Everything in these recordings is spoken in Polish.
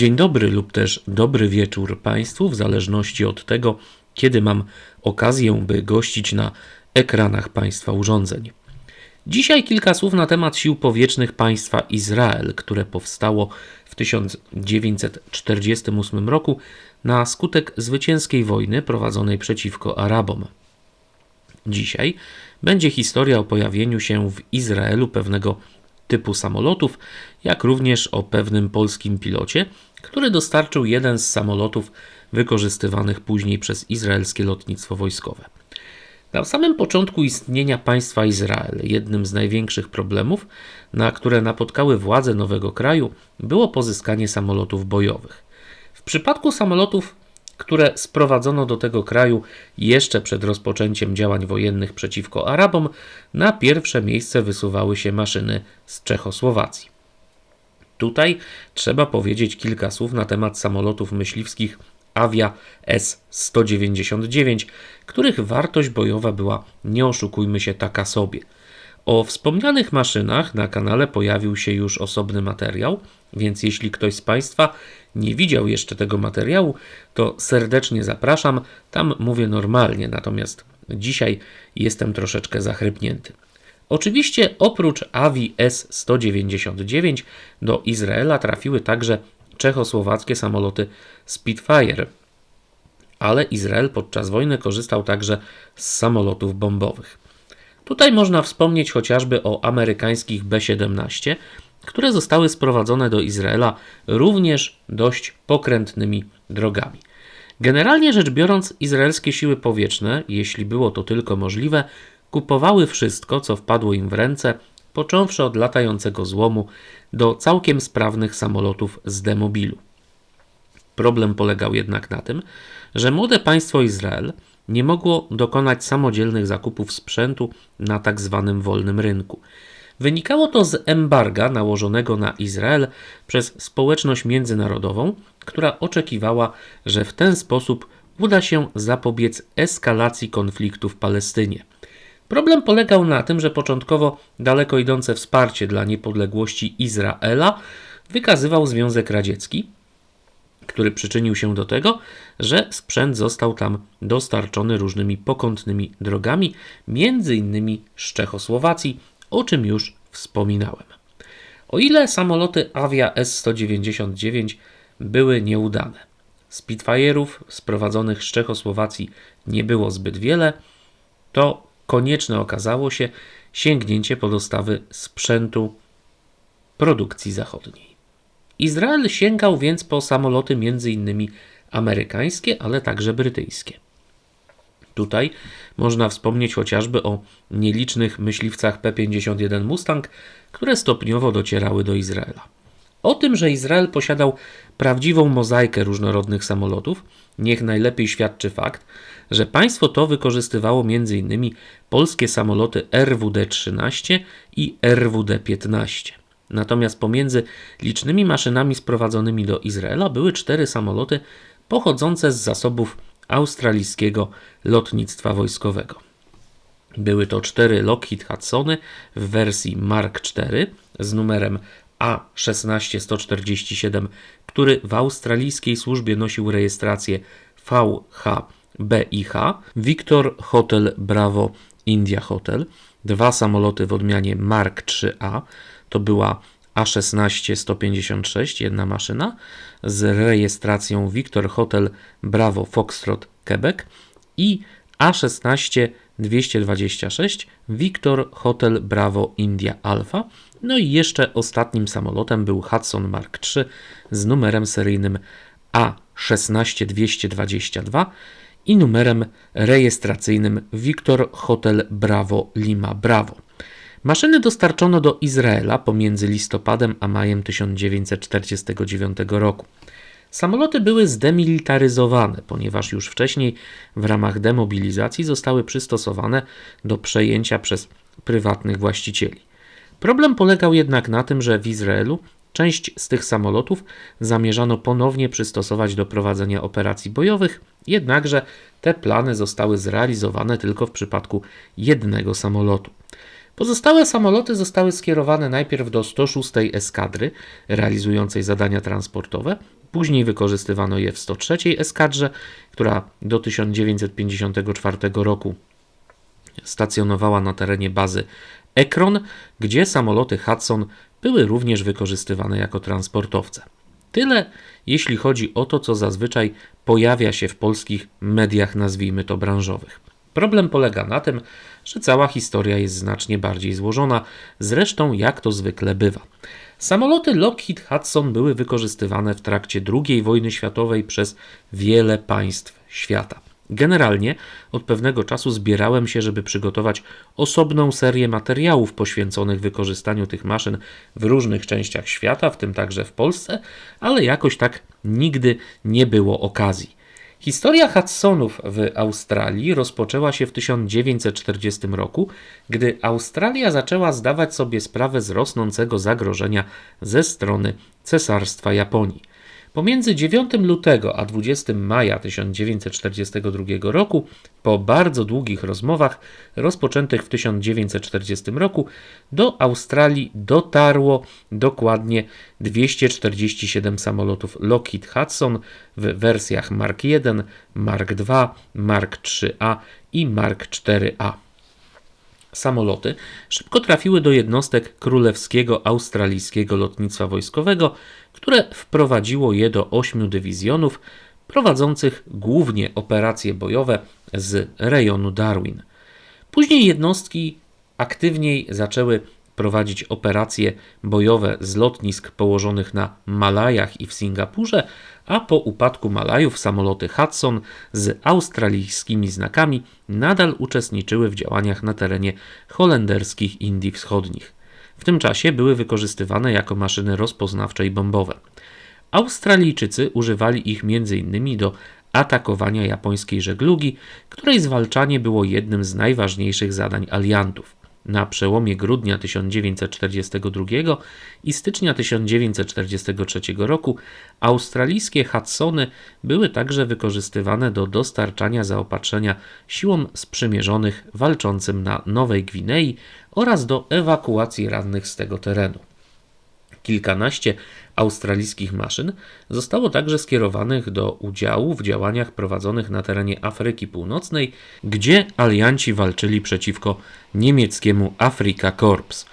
Dzień dobry lub też dobry wieczór Państwu, w zależności od tego, kiedy mam okazję, by gościć na ekranach Państwa urządzeń. Dzisiaj kilka słów na temat sił powietrznych państwa Izrael, które powstało w 1948 roku na skutek zwycięskiej wojny prowadzonej przeciwko Arabom. Dzisiaj będzie historia o pojawieniu się w Izraelu pewnego typu samolotów, jak również o pewnym polskim pilocie, który dostarczył jeden z samolotów wykorzystywanych później przez izraelskie lotnictwo wojskowe. Na samym początku istnienia państwa Izrael jednym z największych problemów, na które napotkały władze nowego kraju, było pozyskanie samolotów bojowych. W przypadku samolotów, które sprowadzono do tego kraju jeszcze przed rozpoczęciem działań wojennych przeciwko Arabom, na pierwsze miejsce wysuwały się maszyny z Czechosłowacji. Tutaj trzeba powiedzieć kilka słów na temat samolotów myśliwskich Avia S-199, których wartość bojowa była, nie oszukujmy się, taka sobie. O wspomnianych maszynach na kanale pojawił się już osobny materiał, więc jeśli ktoś z Państwa nie widział jeszcze tego materiału, to serdecznie zapraszam. Tam mówię normalnie, natomiast dzisiaj jestem troszeczkę zachrypnięty. Oczywiście oprócz Avi S-199 do Izraela trafiły także czechosłowackie samoloty Spitfire, ale Izrael podczas wojny korzystał także z samolotów bombowych. Tutaj można wspomnieć chociażby o amerykańskich B-17, które zostały sprowadzone do Izraela również dość pokrętnymi drogami. Generalnie rzecz biorąc, izraelskie siły powietrzne, jeśli było to tylko możliwe, kupowały wszystko, co wpadło im w ręce, począwszy od latającego złomu do całkiem sprawnych samolotów z demobilu. Problem polegał jednak na tym, że młode państwo Izrael nie mogło dokonać samodzielnych zakupów sprzętu na tak zwanym wolnym rynku. Wynikało to z embarga nałożonego na Izrael przez społeczność międzynarodową, która oczekiwała, że w ten sposób uda się zapobiec eskalacji konfliktu w Palestynie. Problem polegał na tym, że początkowo daleko idące wsparcie dla niepodległości Izraela wykazywał Związek Radziecki, który przyczynił się do tego, że sprzęt został tam dostarczony różnymi pokątnymi drogami, między innymi z Czechosłowacji, o czym już wspominałem. O ile samoloty Avia S-199 były nieudane, Spitfire'ów sprowadzonych z Czechosłowacji nie było zbyt wiele, to konieczne okazało się sięgnięcie po dostawy sprzętu produkcji zachodniej. Izrael sięgał więc po samoloty m.in. amerykańskie, ale także brytyjskie. Tutaj można wspomnieć chociażby o nielicznych myśliwcach P-51 Mustang, które stopniowo docierały do Izraela. O tym, że Izrael posiadał prawdziwą mozaikę różnorodnych samolotów, niech najlepiej świadczy fakt, że państwo to wykorzystywało m.in. polskie samoloty RWD-13 i RWD-15. Natomiast pomiędzy licznymi maszynami sprowadzonymi do Izraela były cztery samoloty pochodzące z zasobów australijskiego lotnictwa wojskowego. Były to cztery Lockheed Hudsony w wersji Mark IV z numerem A16147, który w australijskiej służbie nosił rejestrację VHBIH, Victor Hotel Bravo India Hotel, dwa samoloty w odmianie Mark IIA, to była A16-156, jedna maszyna, z rejestracją Victor Hotel Bravo Foxtrot Quebec i A16-226 Victor Hotel Bravo India Alpha. No i jeszcze ostatnim samolotem był Hudson Mark III z numerem seryjnym A16222 i numerem rejestracyjnym Victor Hotel Bravo Lima Bravo. Maszyny dostarczono do Izraela pomiędzy listopadem a majem 1949 roku. Samoloty były zdemilitaryzowane, ponieważ już wcześniej w ramach demobilizacji zostały przystosowane do przejęcia przez prywatnych właścicieli. Problem polegał jednak na tym, że w Izraelu część z tych samolotów zamierzano ponownie przystosować do prowadzenia operacji bojowych, jednakże te plany zostały zrealizowane tylko w przypadku jednego samolotu. Pozostałe samoloty zostały skierowane najpierw do 106 eskadry realizującej zadania transportowe, Później wykorzystywano je w 103 eskadrze, która do 1954 roku stacjonowała na terenie bazy Ekron, gdzie samoloty Hudson były również wykorzystywane jako transportowce. Tyle, jeśli chodzi o to, co zazwyczaj pojawia się w polskich mediach, nazwijmy to branżowych. Problem polega na tym, że cała historia jest znacznie bardziej złożona, zresztą jak to zwykle bywa. Samoloty Lockheed Hudson były wykorzystywane w trakcie II wojny światowej przez wiele państw świata. Generalnie od pewnego czasu zbierałem się, żeby przygotować osobną serię materiałów poświęconych wykorzystaniu tych maszyn w różnych częściach świata, w tym także w Polsce, ale jakoś tak nigdy nie było okazji. Historia Hudsonów w Australii rozpoczęła się w 1940 roku, gdy Australia zaczęła zdawać sobie sprawę z rosnącego zagrożenia ze strony Cesarstwa Japonii. Pomiędzy 9 lutego a 20 maja 1942 roku, po bardzo długich rozmowach rozpoczętych w 1940 roku, do Australii dotarło dokładnie 247 samolotów Lockheed Hudson w wersjach Mark I, Mark II, Mark IIIA i Mark IVA. Samoloty szybko trafiły do jednostek Królewskiego Australijskiego Lotnictwa Wojskowego, które wprowadziło je do ośmiu dywizjonów prowadzących głównie operacje bojowe z rejonu Darwin. Później jednostki aktywniej zaczęły prowadzić operacje bojowe z lotnisk położonych na Malajach i w Singapurze, a po upadku Malajów samoloty Hudson z australijskimi znakami nadal uczestniczyły w działaniach na terenie holenderskich Indii Wschodnich. W tym czasie były wykorzystywane jako maszyny rozpoznawcze i bombowe. Australijczycy używali ich m.in. do atakowania japońskiej żeglugi, której zwalczanie było jednym z najważniejszych zadań aliantów. Na przełomie grudnia 1942 i stycznia 1943 roku australijskie Hudsony były także wykorzystywane do dostarczania zaopatrzenia siłom sprzymierzonych walczącym na Nowej Gwinei oraz do ewakuacji rannych z tego terenu. Kilkanaście australijskich maszyn zostało także skierowanych do udziału w działaniach prowadzonych na terenie Afryki Północnej, gdzie alianci walczyli przeciwko niemieckiemu Afrika Korps.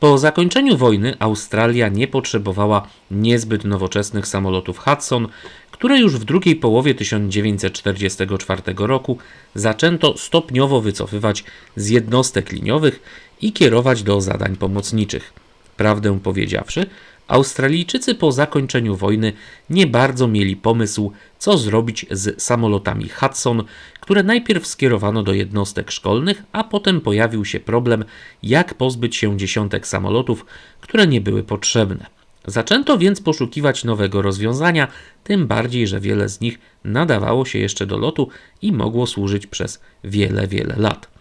Po zakończeniu wojny Australia nie potrzebowała niezbyt nowoczesnych samolotów Hudson, które już w drugiej połowie 1944 roku zaczęto stopniowo wycofywać z jednostek liniowych i kierować do zadań pomocniczych. Prawdę powiedziawszy, Australijczycy po zakończeniu wojny nie bardzo mieli pomysł, co zrobić z samolotami Hudson, które najpierw skierowano do jednostek szkolnych, a potem pojawił się problem, jak pozbyć się dziesiątek samolotów, które nie były potrzebne. Zaczęto więc poszukiwać nowego rozwiązania, tym bardziej, że wiele z nich nadawało się jeszcze do lotu i mogło służyć przez wiele, wiele lat.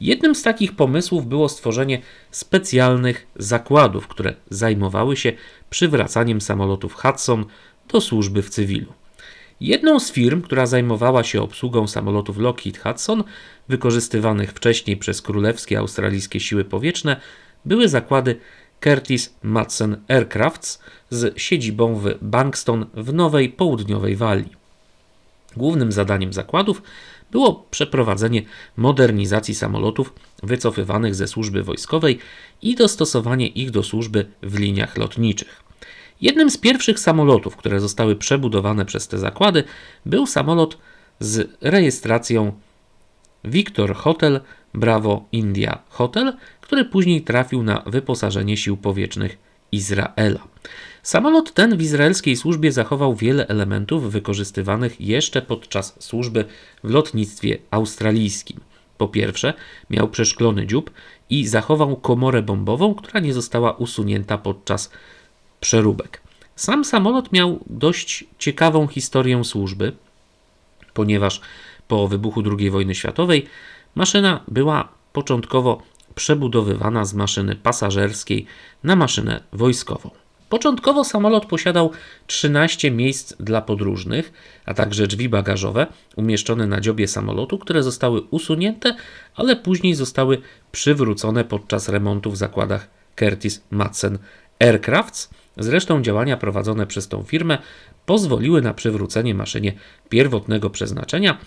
Jednym z takich pomysłów było stworzenie specjalnych zakładów, które zajmowały się przywracaniem samolotów Hudson do służby w cywilu. Jedną z firm, która zajmowała się obsługą samolotów Lockheed Hudson, wykorzystywanych wcześniej przez królewskie australijskie siły powietrzne, były zakłady Curtis Madsen Aircrafts z siedzibą w Bankston w Nowej Południowej Walii. Głównym zadaniem zakładów było przeprowadzenie modernizacji samolotów wycofywanych ze służby wojskowej i dostosowanie ich do służby w liniach lotniczych. Jednym z pierwszych samolotów, które zostały przebudowane przez te zakłady, był samolot z rejestracją Victor Hotel Bravo India Hotel, który później trafił na wyposażenie sił powietrznych Izraela. Samolot ten w izraelskiej służbie zachował wiele elementów wykorzystywanych jeszcze podczas służby w lotnictwie australijskim. Po pierwsze, miał przeszklony dziób i zachował komorę bombową, która nie została usunięta podczas przeróbek. Sam samolot miał dość ciekawą historię służby, ponieważ po wybuchu II wojny światowej maszyna była początkowo przebudowywana z maszyny pasażerskiej na maszynę wojskową. Początkowo samolot posiadał 13 miejsc dla podróżnych, a także drzwi bagażowe umieszczone na dziobie samolotu, które zostały usunięte, ale później zostały przywrócone podczas remontu w zakładach Curtis Madsen Aircrafts. Zresztą działania prowadzone przez tą firmę pozwoliły na przywrócenie maszynie pierwotnego przeznaczenia,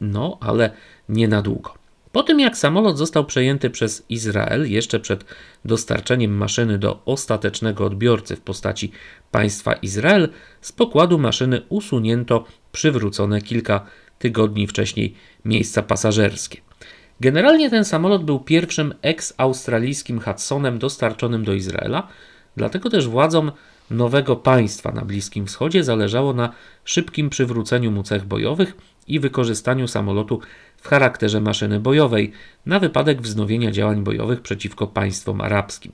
no ale nie na długo. Po tym jak samolot został przejęty przez Izrael jeszcze przed dostarczeniem maszyny do ostatecznego odbiorcy w postaci państwa Izrael, z pokładu maszyny usunięto przywrócone kilka tygodni wcześniej miejsca pasażerskie. Generalnie ten samolot był pierwszym eks-australijskim Hudsonem dostarczonym do Izraela, dlatego też władzom nowego państwa na Bliskim Wschodzie zależało na szybkim przywróceniu mu cech bojowych i wykorzystaniu samolotu w charakterze maszyny bojowej na wypadek wznowienia działań bojowych przeciwko państwom arabskim.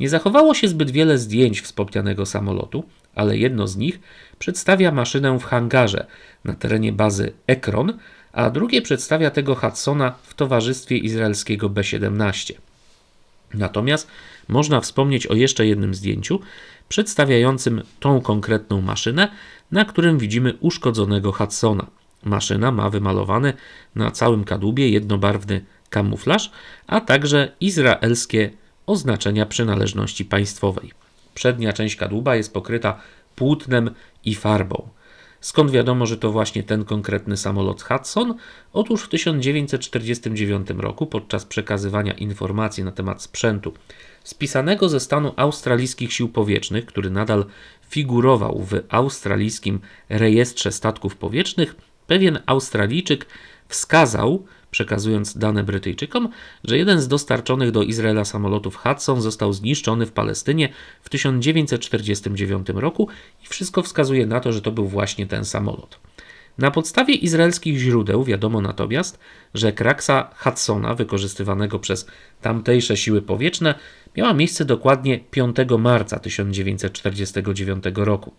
Nie zachowało się zbyt wiele zdjęć wspomnianego samolotu, ale jedno z nich przedstawia maszynę w hangarze na terenie bazy Ekron, a drugie przedstawia tego Hudsona w towarzystwie izraelskiego B-17. Natomiast można wspomnieć o jeszcze jednym zdjęciu przedstawiającym tą konkretną maszynę, na którym widzimy uszkodzonego Hudsona. Maszyna ma wymalowany na całym kadłubie jednobarwny kamuflaż, a także izraelskie oznaczenia przynależności państwowej. Przednia część kadłuba jest pokryta płótnem i farbą. Skąd wiadomo, że to właśnie ten konkretny samolot Hudson? Otóż w 1949 roku, podczas przekazywania informacji na temat sprzętu spisanego ze stanu australijskich sił powietrznych, który nadal figurował w australijskim rejestrze statków powietrznych, pewien Australijczyk wskazał, przekazując dane Brytyjczykom, że jeden z dostarczonych do Izraela samolotów Hudson został zniszczony w Palestynie w 1949 roku i wszystko wskazuje na to, że to był właśnie ten samolot. Na podstawie izraelskich źródeł wiadomo natomiast, że kraksa Hudsona, wykorzystywanego przez tamtejsze siły powietrzne, miała miejsce dokładnie 5 marca 1949 roku.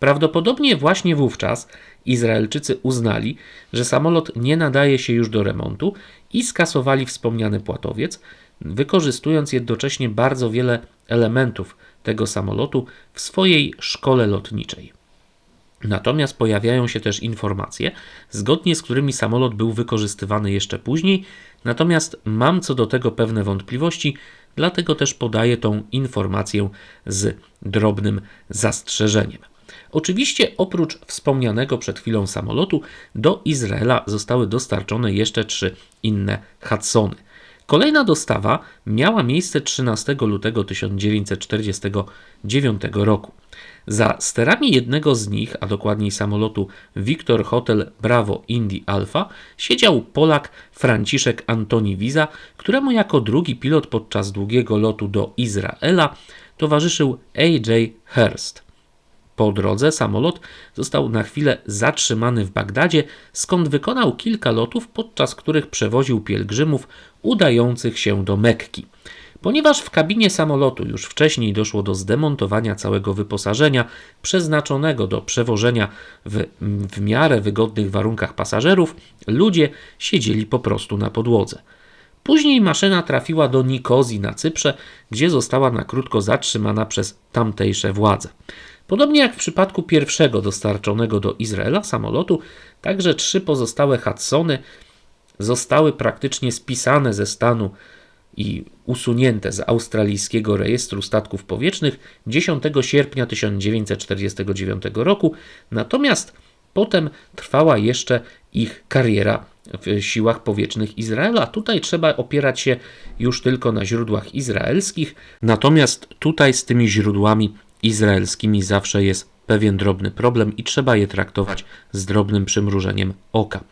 Prawdopodobnie właśnie wówczas Izraelczycy uznali, że samolot nie nadaje się już do remontu i skasowali wspomniany płatowiec, wykorzystując jednocześnie bardzo wiele elementów tego samolotu w swojej szkole lotniczej. Natomiast pojawiają się też informacje, zgodnie z którymi samolot był wykorzystywany jeszcze później, natomiast mam co do tego pewne wątpliwości, dlatego też podaję tą informację z drobnym zastrzeżeniem. Oczywiście oprócz wspomnianego przed chwilą samolotu do Izraela zostały dostarczone jeszcze trzy inne Hudsony. Kolejna dostawa miała miejsce 13 lutego 1949 roku. Za sterami jednego z nich, a dokładniej samolotu Victor Hotel Bravo Indy Alpha, siedział Polak Franciszek Antoni Wiza, któremu jako drugi pilot podczas długiego lotu do Izraela towarzyszył AJ Hurst. Po drodze samolot został na chwilę zatrzymany w Bagdadzie, skąd wykonał kilka lotów, podczas których przewoził pielgrzymów udających się do Mekki. Ponieważ w kabinie samolotu już wcześniej doszło do zdemontowania całego wyposażenia przeznaczonego do przewożenia w, w miarę wygodnych warunkach pasażerów, ludzie siedzieli po prostu na podłodze. Później maszyna trafiła do Nikozji na Cyprze, gdzie została na krótko zatrzymana przez tamtejsze władze. Podobnie jak w przypadku pierwszego dostarczonego do Izraela samolotu, także trzy pozostałe Hudsony zostały praktycznie spisane ze stanu i usunięte z australijskiego rejestru statków powietrznych 10 sierpnia 1949 roku, natomiast potem trwała jeszcze ich kariera w siłach powietrznych Izraela. Tutaj trzeba opierać się już tylko na źródłach izraelskich, natomiast tutaj z tymi źródłami izraelskimi zawsze jest pewien drobny problem i trzeba je traktować z drobnym przymrużeniem oka.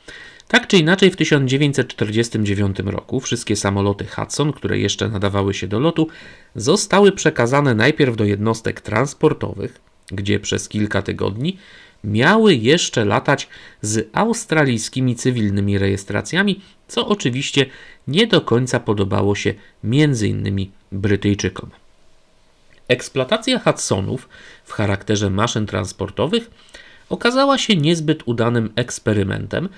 Tak czy inaczej, w 1949 roku wszystkie samoloty Hudson, które jeszcze nadawały się do lotu, zostały przekazane najpierw do jednostek transportowych, gdzie przez kilka tygodni miały jeszcze latać z australijskimi cywilnymi rejestracjami, co oczywiście nie do końca podobało się m.in. Brytyjczykom. Eksploatacja Hudsonów w charakterze maszyn transportowych okazała się niezbyt udanym eksperymentem,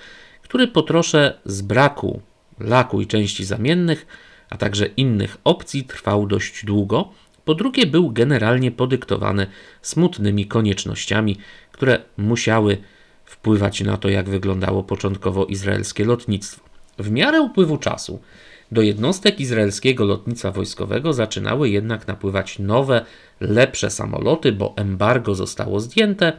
który po trosze z braku laku i części zamiennych, a także innych opcji trwał dość długo. Po drugie, był generalnie podyktowany smutnymi koniecznościami, które musiały wpływać na to, jak wyglądało początkowo izraelskie lotnictwo. W miarę upływu czasu Do jednostek izraelskiego lotnictwa wojskowego zaczynały jednak napływać nowe, lepsze samoloty, bo embargo zostało zdjęte,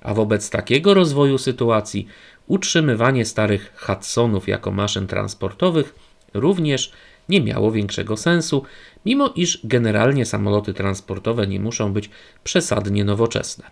a wobec takiego rozwoju sytuacji utrzymywanie starych Hudsonów jako maszyn transportowych również nie miało większego sensu, mimo iż generalnie samoloty transportowe nie muszą być przesadnie nowoczesne.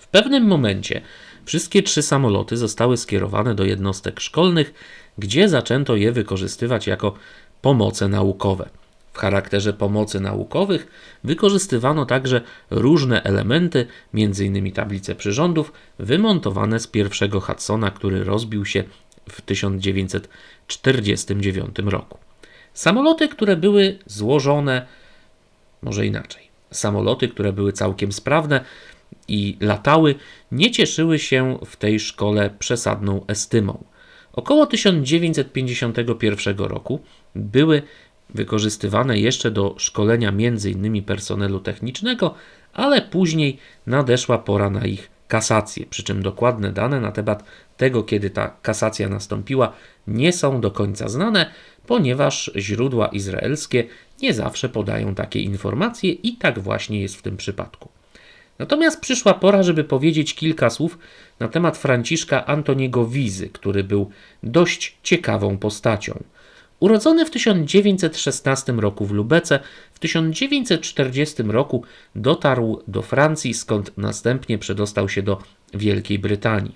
W pewnym momencie wszystkie trzy samoloty zostały skierowane do jednostek szkolnych, gdzie zaczęto je wykorzystywać jako pomoce naukowe. W charakterze pomocy naukowych wykorzystywano także różne elementy, m.in. tablice przyrządów, wymontowane z pierwszego Hudsona, który rozbił się w 1949 roku. Samoloty, które były złożone, może inaczej, samoloty, które były całkiem sprawne i latały, nie cieszyły się w tej szkole przesadną estymą. Około 1951 roku były wykorzystywane jeszcze do szkolenia m.in. personelu technicznego, ale później nadeszła pora na ich kasację, przy czym dokładne dane na temat tego, kiedy ta kasacja nastąpiła, nie są do końca znane, ponieważ źródła izraelskie nie zawsze podają takie informacje i tak właśnie jest w tym przypadku. Natomiast przyszła pora, żeby powiedzieć kilka słów na temat Franciszka Antoniego Wizy, który był dość ciekawą postacią. Urodzony w 1916 roku w Lubece, w 1940 roku dotarł do Francji, skąd następnie przedostał się do Wielkiej Brytanii.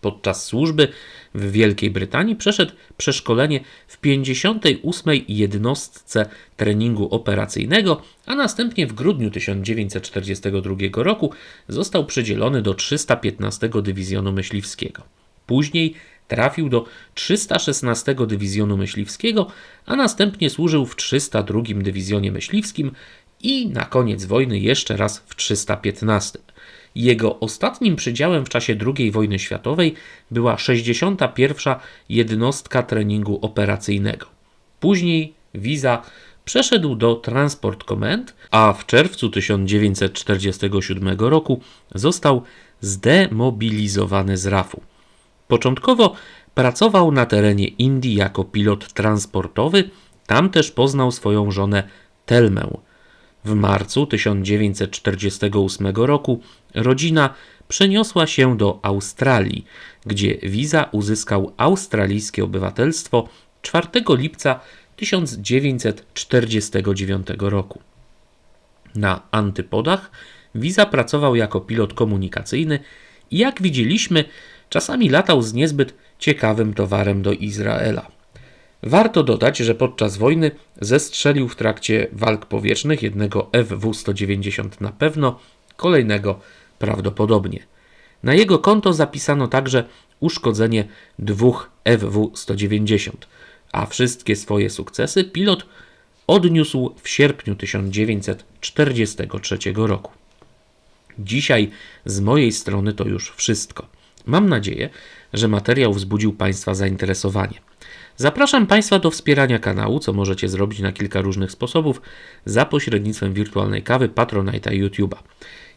Podczas służby w Wielkiej Brytanii przeszedł przeszkolenie w 58. jednostce treningu operacyjnego, a następnie w grudniu 1942 roku został przydzielony do 315 Dywizjonu Myśliwskiego. Później trafił do 316 Dywizjonu Myśliwskiego, a następnie służył w 302 Dywizjonie Myśliwskim i na koniec wojny jeszcze raz w 315. Jego ostatnim przydziałem w czasie II wojny światowej była 61. jednostka treningu operacyjnego. Później Wiza przeszedł do Transport Command, a w czerwcu 1947 roku został zdemobilizowany z RAF-u. Początkowo pracował na terenie Indii jako pilot transportowy, tam też poznał swoją żonę Telmę. W marcu 1948 roku rodzina przeniosła się do Australii, gdzie Wiza uzyskał australijskie obywatelstwo 4 lipca 1949 roku. Na antypodach Wiza pracował jako pilot komunikacyjny i jak widzieliśmy, czasami latał z niezbyt ciekawym towarem do Izraela. Warto dodać, że podczas wojny zestrzelił w trakcie walk powietrznych jednego FW-190 na pewno, kolejnego prawdopodobnie. Na jego konto zapisano także uszkodzenie dwóch FW-190, a wszystkie swoje sukcesy pilot odniósł w sierpniu 1943 roku. Dzisiaj z mojej strony to już wszystko. Mam nadzieję, że materiał wzbudził Państwa zainteresowanie. Zapraszam Państwa do wspierania kanału, co możecie zrobić na kilka różnych sposobów za pośrednictwem wirtualnej kawy, Patronite'a YouTube'a.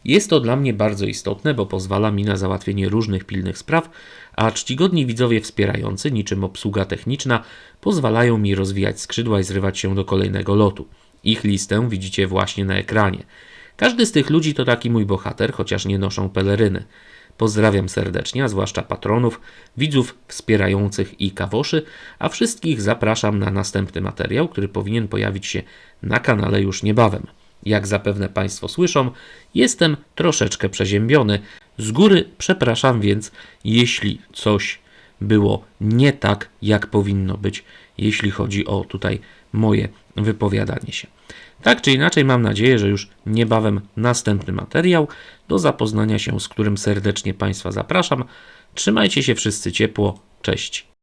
Jest to dla mnie bardzo istotne, bo pozwala mi na załatwienie różnych pilnych spraw, a czcigodni widzowie wspierający, niczym obsługa techniczna, pozwalają mi rozwijać skrzydła i zrywać się do kolejnego lotu. Ich listę widzicie właśnie na ekranie. Każdy z tych ludzi to taki mój bohater, chociaż nie noszą peleryny. Pozdrawiam serdecznie, a zwłaszcza patronów, widzów wspierających i kawoszy, a wszystkich zapraszam na następny materiał, który powinien pojawić się na kanale już niebawem. Jak zapewne Państwo słyszą, jestem troszeczkę przeziębiony. Z góry przepraszam więc, jeśli coś było nie tak, jak powinno być, jeśli chodzi o tutaj moje wypowiadanie się. Tak czy inaczej, mam nadzieję, że już niebawem następny materiał, do zapoznania się z którym serdecznie Państwa zapraszam. Trzymajcie się wszyscy ciepło. Cześć.